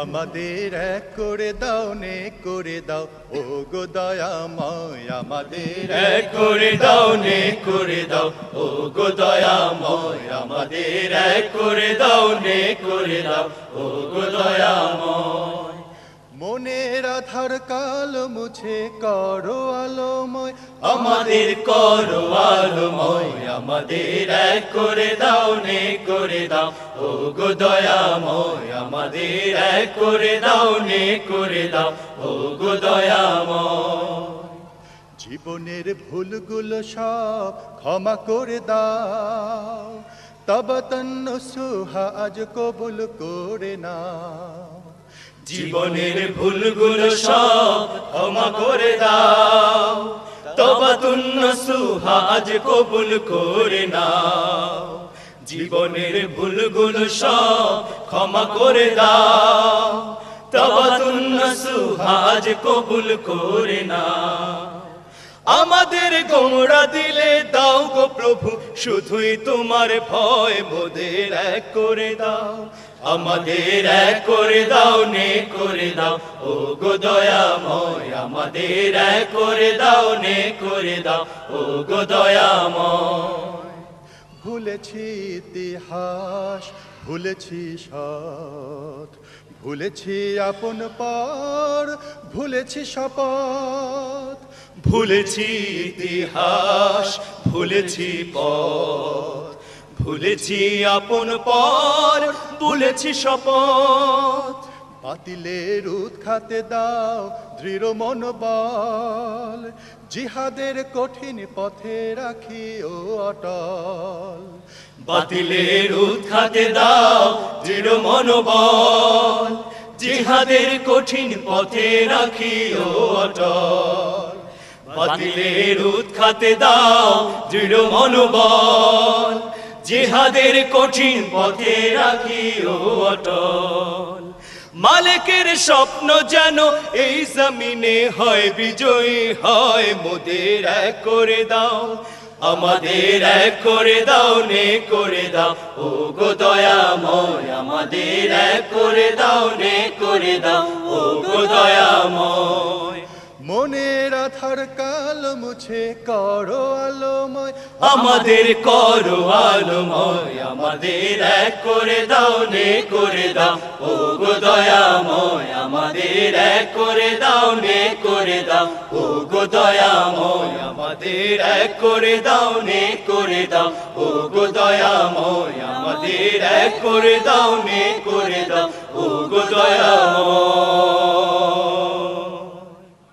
আমাদের এক করে দাও নে করে দাও। ও গো দয়াময়, আমাদের এক করে দাও নে করে দাও। ও গো দয়াময়, আমাদের এক করে দাও নে করে দাও। ও গো দয়াময়। মনের আধার কাল মুছে করো আলোময়। আমাদের করো আলোময় আমাদের এক করে দাও নে করে দাও। ও গো দয়াময় আমাদের এক করে দাও নে করে দাও। ও গো দয়াময়। জীবনের ভুলগুলো সব ক্ষমা করে দাও। তব তন্ন সুহা আজ কবুল করে নাও। জীবনের ভুলগুলো সব ক্ষমা করে দাও। তবা তুন্ন সুহাজ কবুল করে নাও। জীবনের ভুলগুলো সব ক্ষমা করে দাও। তবা তুন্ন সুহাজ কবুল করে নাও। আমাদের গোমরা দিলে দাও গো প্রভু, শুধুই তোমার ভয় মোদের এক করে দাও। আমাদের এক করে দাও, নে করে দাও। ও গো দয়াময়, আমাদের এক করে দাও, নে করে দাও। ও গো দয়াময়। ভুলেছি ইতিহাস, ভুলেছি সৎ, ভুলেছি আপন পর, ভুলেছি শপথ। ভুলেছি ইতিহাস, ভুলেছি পথ, ভুলেছি আপন পর ভুলেছি শপথ। বাতিলের উৎখাতে দাও দৃঢ় মনোবল, জিহাদের কঠিন পথে রাখি ও অটল। বাতিলের উৎখাতে দাও দৃঢ় মনোবল, জিহাদের কঠিন পথে রাখি ও অটল। বাতিলের উৎখাতে দাও দৃঢ় মনোবল। জিহাদের কঠিন পথে রাখি ও অটল। মালিকের স্বপ্ন যেন এই জমিনে হয়, বিজয়ী হয়, মোদের এক করে দাও। আমাদের এক করে দাও, নে করে দাও। ও গো দয়াময়, আমাদের এক করে দাও, নে করে দাও। ও গো দয়াময়। মনের আধার কাল মুছে করো আলোময়। আমাদের করো আলোময়, আমাদের এক করে দাও, নে করে দাও। ও গো দয়াময়, আমাদের এক করে দাও, নে করে দাও। ও গো দয়াময়, আমাদের এক করে দাও, নে করে দাও। ও গো দয়াময়, আমাদের এক করে দাও, নে করে দাও। ও গো দয়া